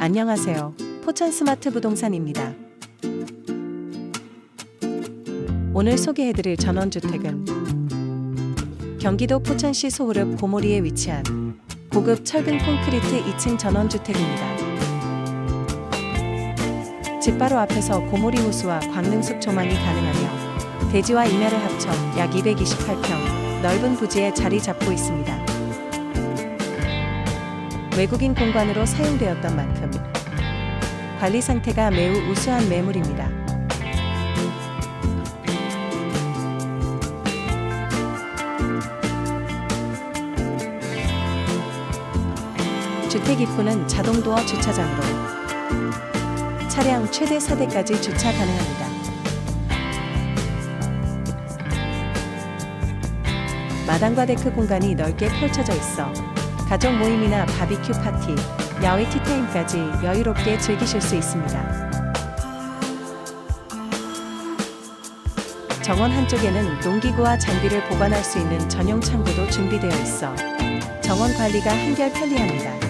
안녕하세요. 포천 스마트 부동산입니다. 오늘 소개해드릴 전원주택은 경기도 포천시 소호읍 고모리에 위치한 고급 철근 콘크리트 2층 전원주택입니다. 집 바로 앞에서 고모리 호수와 광릉숲 조망이 가능하며 대지와 임야를 합쳐 약 228평 넓은 부지에 자리 잡고 있습니다. 외국인 공간으로 사용되었던 만큼 관리 상태가 매우 우수한 매물입니다. 주택 입구는 자동 도어 주차장으로 차량 최대 4대까지 주차 가능합니다. 마당과 데크 공간이 넓게 펼쳐져 있어 가족 모임이나 바비큐 파티, 야외 티타임까지 여유롭게 즐기실 수 있습니다. 정원 한쪽에는 농기구와 장비를 보관할 수 있는 전용 창고도 준비되어 있어 정원 관리가 한결 편리합니다.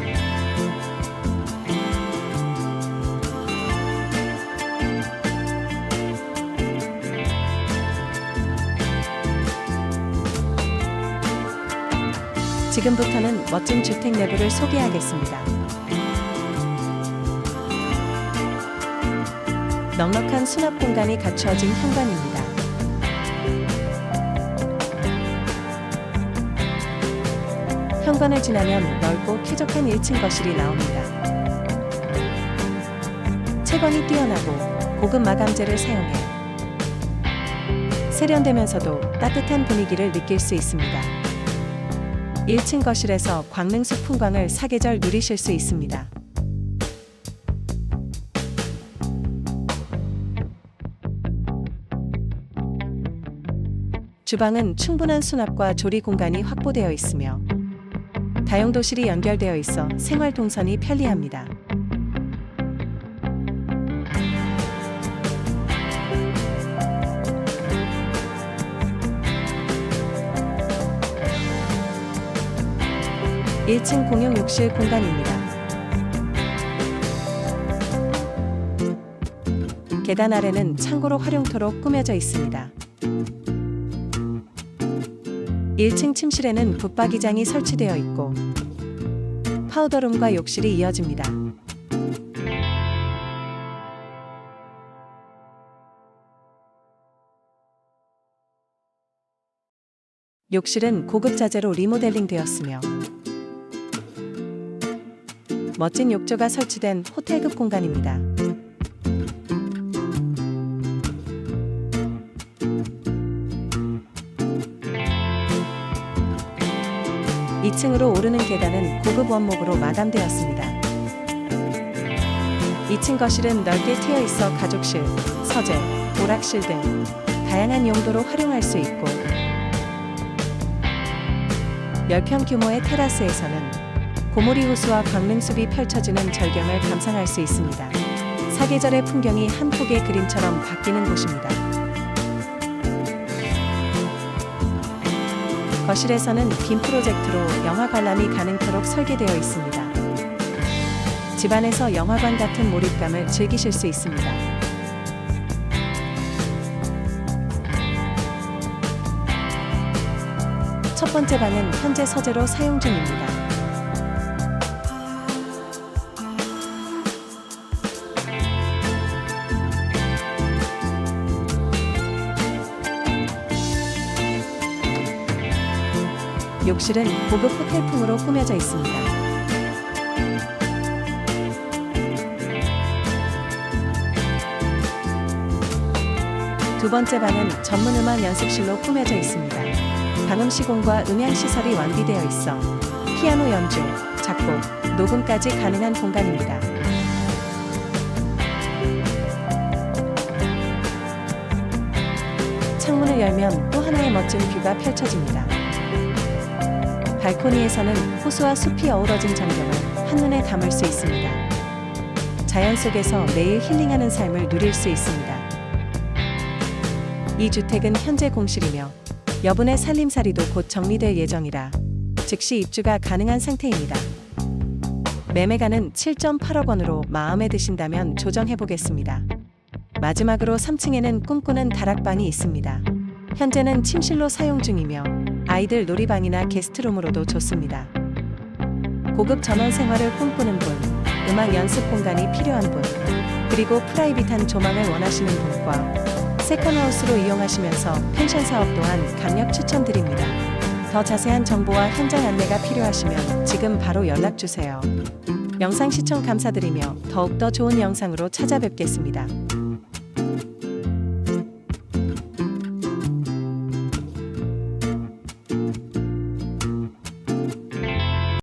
지금부터는 멋진 주택 내부를 소개하겠습니다. 넉넉한 수납 공간이 갖추어진 현관입니다. 현관을 지나면 넓고 쾌적한 1층 거실이 나옵니다. 채광이 뛰어나고 고급 마감재를 사용해 세련되면서도 따뜻한 분위기를 느낄 수 있습니다. 1층 거실에서 광릉숲 풍광을 사계절 누리실 수 있습니다. 주방은 충분한 수납과 조리 공간이 확보되어 있으며 다용도실이 연결되어 있어 생활 동선이 편리합니다. 일층 공용 욕실 공간입니다. 계단 아래는 창고로 활용토록 꾸며져 있습니다. 1층 침실에는 붙박이장이 설치되어 있고 파우더룸과 욕실이 이어집니다. 욕실은 고급 자재로 리모델링 되었으며 멋진 욕조가 설치된 호텔급 공간입니다. 이층으로 오르는 계단은 고급 원목으로 마감되었습니다. 2층 거실은 넓게 트여 있어 가족실, 서재, 오락실 등 다양한 용도로 활용할 수 있고 10평 규모의 테라스에서는 고모리 호수와 광릉숲이 펼쳐지는 절경을 감상할 수 있습니다. 사계절의 풍경이 한 폭의 그림처럼 바뀌는 곳입니다. 거실에서는 빔 프로젝트로 영화 관람이 가능토록 설계되어 있습니다. 집안에서 영화관 같은 몰입감을 즐기실 수 있습니다. 첫 번째 방은 현재 서재로 사용 중입니다. 욕실은 고급 호텔풍으로 꾸며져 있습니다. 두 번째 방은 전문 음악 연습실로 꾸며져 있습니다. 방음 시공과 음향 시설이 완비되어 있어 피아노 연주, 작곡, 녹음까지 가능한 공간입니다. 창문을 열면 또 하나의 멋진 뷰가 펼쳐집니다. 발코니에서는 호수와 숲이 어우러진 전경을 한눈에 담을 수 있습니다. 자연 속에서 매일 힐링하는 삶을 누릴 수 있습니다. 이 주택은 현재 공실이며 여분의 살림살이도 곧 정리될 예정이라 즉시 입주가 가능한 상태입니다. 매매가는 7.8억 원으로 마음에 드신다면 조정해 보겠습니다. 마지막으로 3층에는 꿈꾸는 다락방이 있습니다. 현재는 침실로 사용 중이며 아이들 놀이방이나 게스트룸으로도 좋습니다. 고급 전원 생활을 꿈꾸는 분, 음악 연습 공간이 필요한 분, 그리고 프라이빗한 조망을 원하시는 분과 세컨하우스로 이용하시면서 펜션 사업 또한 강력 추천드립니다. 더 자세한 정보와 현장 안내가 필요하시면 지금 바로 연락 주세요. 영상 시청 감사드리며 더욱더 좋은 영상으로 찾아뵙겠습니다.